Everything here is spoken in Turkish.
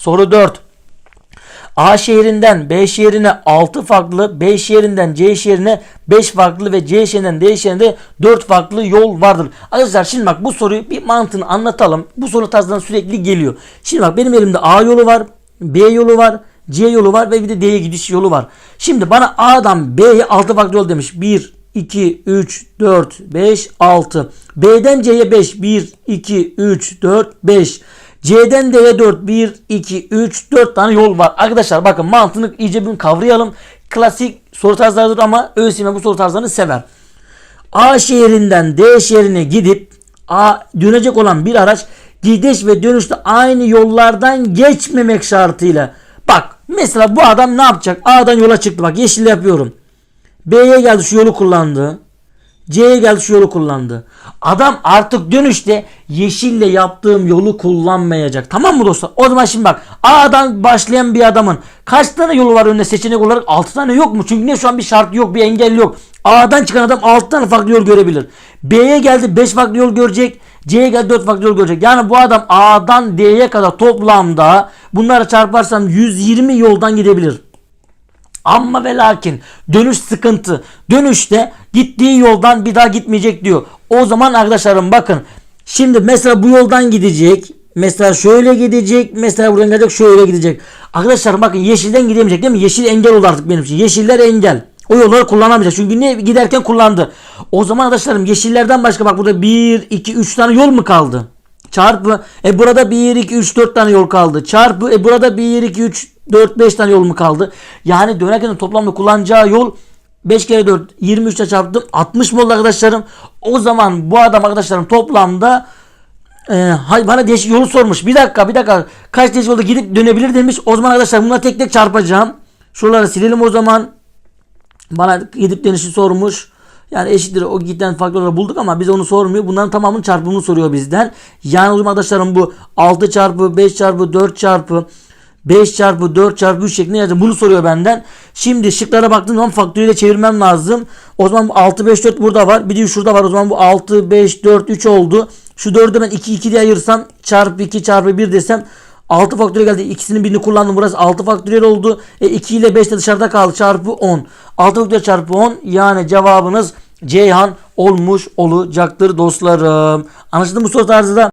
Soru 4. A şehrinden B şehrine 6 farklı, B şehrinden C şehrine 5 farklı ve C şehrinden D şehrine 4 farklı yol vardır. Arkadaşlar şimdi bak bu soruyu bir mantığını anlatalım. Bu soru tarzından sürekli geliyor. Şimdi bak benim elimde A yolu var, B yolu var, C yolu var ve bir de D'ye gidiş yolu var. Şimdi bana A'dan B'ye 6 farklı yol demiş. 1, 2, 3, 4, 5, 6. B'den C'ye 5. 1, 2, 3, 4, 5. C'den D'ye 4. 1, 2, 3, 4 tane yol var. Arkadaşlar bakın mantığını iyice bir kavrayalım. Klasik soru tarzlarıdır ama ÖSYM bu soru tarzlarını sever. A şehrinden D şehrine gidip A dönecek olan bir araç gidiş ve dönüşte aynı yollardan geçmemek şartıyla. Bak mesela bu adam ne yapacak? A'dan yola çıktı. Bak yeşil yapıyorum. B'ye geldi şu yolu kullandı. C'ye geldi şu yolu kullandı. Adam artık dönüşte yeşille yaptığım yolu kullanmayacak. Tamam mı dostlar? O zaman şimdi bak A'dan başlayan bir adamın kaç tane yolu var önünde seçenek olarak? 6 tane yok mu? Çünkü ne şu an bir şart yok, bir engel yok. A'dan çıkan adam 6 tane farklı yol görebilir. B'ye geldi 5 farklı yol görecek. C'ye geldi 4 farklı yol görecek. Yani bu adam A'dan D'ye kadar toplamda bunları çarparsam 120 yoldan gidebilir. Ama ve lakin dönüş sıkıntı. Dönüşte gittiği yoldan bir daha gitmeyecek diyor. O zaman arkadaşlarım bakın. Şimdi mesela bu yoldan gidecek. Mesela şöyle gidecek. Mesela buradan gelecek şöyle gidecek. Arkadaşlar bakın yeşilden gidemeyecek değil mi? Yeşil engel oldu artık benim için. Yeşiller engel. O yolları kullanamayacak. Çünkü ne giderken kullandı. O zaman arkadaşlarım yeşillerden başka bak burada 1, 2, 3 tane yol mu kaldı? Çarpı. E burada 1, 2, 3, 4 tane yol kaldı. Çarpı. E burada 1, 2, 3, 4, 5 tane yol mu kaldı? Yani dönerken toplamda kullanacağı yol 5 kere 4 23 ile çarptım 60 mı oldu arkadaşlarım? O zaman bu adam arkadaşlarım toplamda e, bana değişik yolu sormuş. Bir dakika bir dakika kaç değişik yolda gidip dönebilir demiş. O zaman arkadaşlar bunları tek tek çarpacağım. Şuraları silelim o zaman. Bana gidip dönüşü sormuş. Yani eşittir o giden olarak bulduk ama biz onu sormuyor. Bunların tamamının çarpımını soruyor bizden. Yani o arkadaşlarım bu 6 çarpı 5 çarpı 4 çarpı 5 çarpı 4 çarpı 3 şeklinde yazacağım. Bunu soruyor benden. Şimdi şıklara baktığım zaman faktöriyle çevirmem lazım. O zaman bu 6 5 4 burada var. Bir de şurada var. O zaman bu 6 5 4 3 oldu. Şu 4'ü ben 2 2 diye ayırsam çarpı 2 çarpı 1 desem 6 faktöriyel geldi. İkisinin birini kullandım. Burası 6 faktöriyel oldu. E 2 ile 5 de dışarıda kaldı. Çarpı 10. 6 faktöriyel çarpı 10. Yani cevabınız Ceyhan olmuş olacaktır dostlarım. Anlaşıldı mı soru tarzı da?